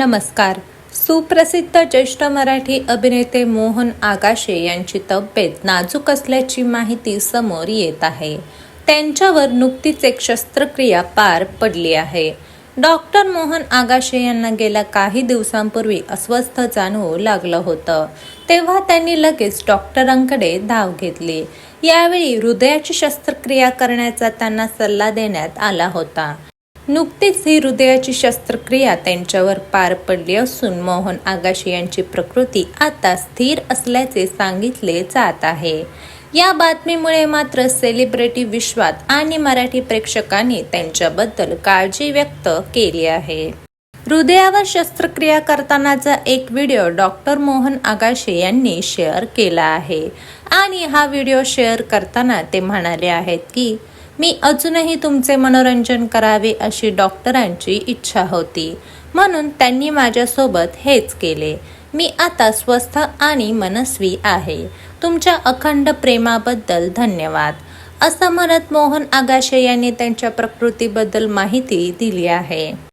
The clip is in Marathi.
नमस्कार. सुप्रसिद्ध ज्येष्ठ मराठी अभिनेते मोहन आगाशे यांची तब्येत नाजूक असल्याची माहिती समोर येत आहे. त्यांच्यावर नुकतीच एक शस्त्रक्रिया पार पडली आहे. डॉक्टर मोहन आगाशे यांना गेल्या काही दिवसांपूर्वी अस्वस्थ जाणवू लागलं होतं. तेव्हा त्यांनी लगेच डॉक्टरांकडे धाव घेतली. यावेळी हृदयाची शस्त्रक्रिया करण्याचा त्यांना सल्ला देण्यात आला होता. नुकतीच ही हृदयाची शस्त्रक्रिया त्यांच्यावर पार पडली असून मोहन आगाशे यांची प्रकृती आता स्थिर असल्याचे सांगितले जात आहे. या बातमीमुळे मात्र सेलिब्रिटी विश्वात आणि मराठी प्रेक्षकांनी त्यांच्याबद्दल काळजी व्यक्त केली आहे. हृदयावर शस्त्रक्रिया करतानाचा एक व्हिडिओ डॉक्टर मोहन आगाशे यांनी शेअर केला आहे. आणि हा व्हिडिओ शेअर करताना ते म्हणाले आहेत की मी अजूनही तुमचे मनोरंजन करावे अशी डॉक्टरांची इच्छा होती. म्हणून त्यांनी माझ्यासोबत हेच केले. मी आता स्वस्थ आणि मनस्वी आहे. तुमच्या अखंड प्रेमाबद्दल धन्यवाद. असं म्हणत मोहन आगाशे यांनी त्यांच्या प्रकृतीबद्दल माहिती दिली आहे.